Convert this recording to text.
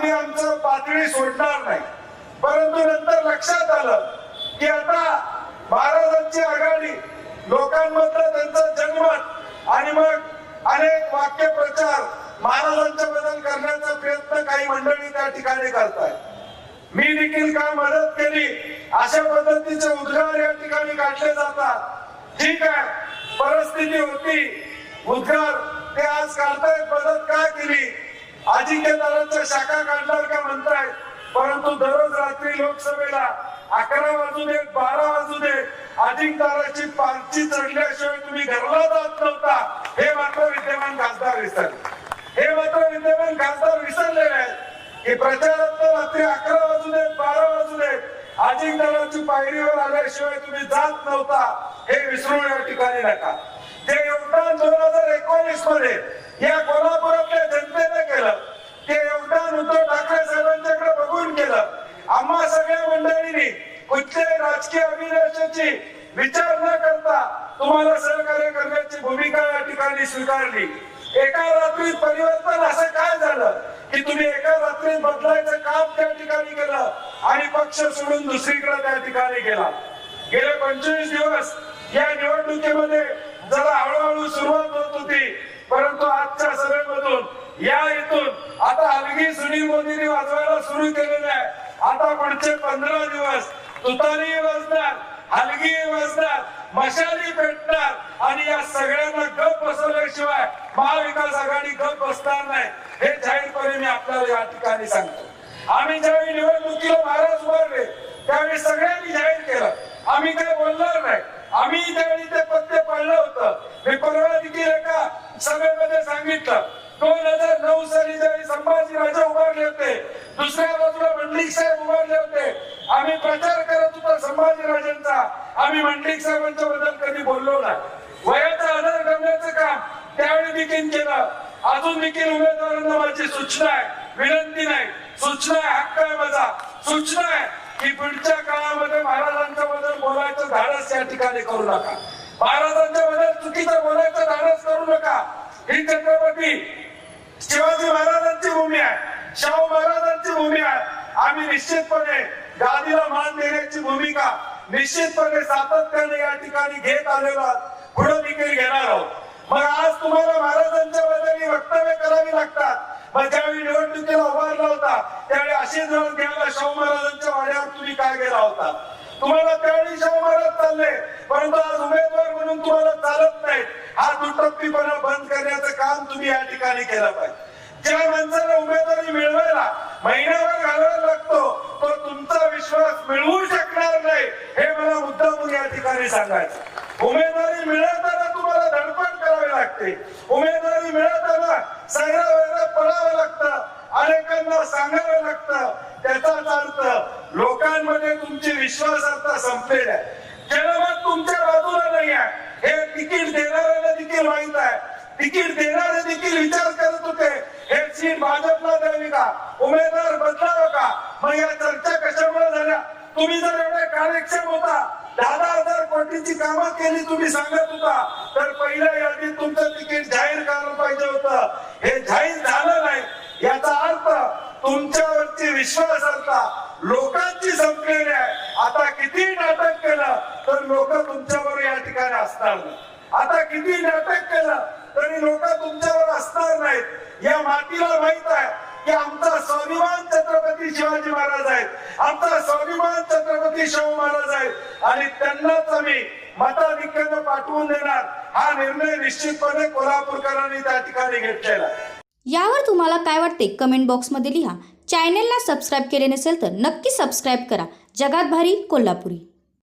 आम्ही आमचं पातळी सोडणार नाही. परंतु नंतर लक्षात आलं की आता महाराजांची आघाडी लोकांमधलं त्यांचं जनमत आणि मग अनेक वाक्य प्रचार महाराजांच्या बदल करण्याचा प्रयत्न काही मंडळी त्या ठिकाणी करतायत. मी देखील काय मदत केली? अशा पद्धतीचे उद्गार या ठिकाणी काढले जातात. ठीक आहे परिस्थिती होती. उद्गार ते आज काढतायत मदत काय केली? अजिंक्यदारांच्या शाखा काढणार का म्हणताय? परंतु दररोज रात्री लोकसभेला अकरा वाजू दे बारा वाजू दे अजिंक्यदाराची पालची चढल्याशिवाय तुम्ही घरला जात नव्हता. हे मात्र विद्यमान खासदार विसरले. हे मात्र विद्यमान खासदार विसरलेले आहेत. की प्रचारात रात्री अकरा वाजू दे बारा वाजू दे अजिंक्यदाराची पायरीवर आल्याशिवाय तुम्ही जात नव्हता. हे विसरू या ठिकाणी नका. ते योगदान दोन हजार एकोणीसमध्ये या कोल्हापूर सगळ्या कुठल्याही राजकीय अभिलाषाची विचार न करता तुम्हाला सहकार्य करण्याची भूमिका या ठिकाणी स्वीकारली. एका रात्रीत परिवर्तन असं काय झालं? की तुम्ही एका रात्रीत बदलायचं काम त्या ठिकाणी केलं आणि पक्ष सोडून दुसरीकडे त्या ठिकाणी गेला. गेले पंचवीस दिवस. या निवडणुकीमध्ये जरा हळूहळू सुरुवात होत होती. परंतु आजच्या सभेमधून या इथून आता अलगी सुनील मोदींनी वाजवायला सुरू केलेलं आहे. आता पुढचे पंधरा दिवस तुतारी वाजणार हलगी वाजणार मशाली पेटणार आणि या सगळ्यांना गप बसवल्याशिवाय महाविकास आघाडी गप बसणार नाही. हे जाहीरपणे मी आपल्याला या ठिकाणी सांगतो. आम्ही ज्यावेळी निवडणुकीला महाराज उभारले त्यावेळी सगळ्यांनी जाहीर केलं. आम्ही काय बोलणार नाही. आम्ही त्यावेळी ते पत्ते पाळलं होतं. मंडलिक साहेब उभारले होते. आम्ही प्रचार करत होतो संभाजी राजांचा आम्ही मंडलिक साहेबांच्या बद्दल कधी बोललो नाही. वयाचा आधार करण्याचं काम त्यावेळी देखील केलं. अजून देखील उमेदवारांना माझी सूचना आहे. विनंती नाही. सूचना आहे हक्क आहे माझा. सूचना आहे की पुढच्या काळामध्ये महाराजांच्या बद्दल बोलायचं धाडस या ठिकाणी करू नका. महाराजांच्या बद्दल चुकीचं बोलायचं धाडस करू नका. ही छत्रपती शिवाजी महाराजांची भूमी आहे. शाहू महाराजांची भूमी आहे. आम्ही निश्चितपणे गादीला मान देण्याची भूमिका निश्चितपणे सातत्याने या ठिकाणी घेत आलेलो आहोत. पुढे देखील घेणार आहोत. मग आज तुम्हाला महाराजांच्या बद्दल वक्तव्य करावी लागतात. मग ज्यावेळी निवडणुकीला उभारला होता त्यावेळी अशी जण घ्यायला शाहू महाराजांच्या वाड्यावर तुम्ही काय गेला होता? तुम्हाला त्यावेळी शाहू महाराज चालले परंतु आज उमेदवार म्हणून तुम्हाला चालत नाही हा दुटप्पीपणा बंद करण्याचं काम तुम्ही या ठिकाणी केलं पाहिजे. ज्या माणसाला उमेदवार महिनाभर घालवायला लागतो तो तुमचा विश्वास मिळवू शकणार नाही हे मला मुद्दामून या ठिकाणी सांगायचं. उमेदवारी मिळवताना तुम्हाला धडपड करावी लागते. उमेदवारी मिळवताना सगळ्या वेळेला पळावं लागतं अनेकांना सांगावं लागतं. त्याचाच अर्थ लोकांमध्ये तुमची विश्वासार्हता संपलेली आहे. जनमत तुमच्या बाजूला नाही आहे. हे तिकीट देणाऱ्याला देखील माहीत आहे. तिकीट देणारे देखील विचार करत होते. हे सीट भाजपला द्यावी का? उमेदवार बदलावं का? मग या चर्चा कशामुळे झाल्या? तुम्ही जर एवढे कार्यक्षम होता दहा हजार कोटीची कामं केली तुम्ही सांगत होता तर पहिल्या यादीत तुमचं तिकीट जाहीर करायला पाहिजे होतं. हे जाहीर झालं नाही. याचा अर्थ तुमच्यावरची विश्वासार्हता लोकांची संपलेली आहे. आता किती नाटक केलं तर लोक तुमच्यावर या ठिकाणी असणार नाही आता किती नाटक केलं तरी लोक तुमच्यावर असणार नाहीत. या मातीला माहीत आहे की आमचा स्वाभिमान छत्रपती शिवाजी महाराज आहेत. आमचा स्वाभिमान छत्रपती शाहू महाराज आहेत. आणि त्यांनाच आम्ही मताधिक्यानं पाठवून देणार. हा निर्णय निश्चितपणे कोल्हापूरकरांनी त्या ठिकाणी घेतलेला यावर तुम्हाला काय वाटते? कमेंट बॉक्समध्ये लिहा. चॅनेलला सबस्क्राईब केले नसेल तर नक्की सबस्क्राईब करा. जगात भारी कोल्हापुरी.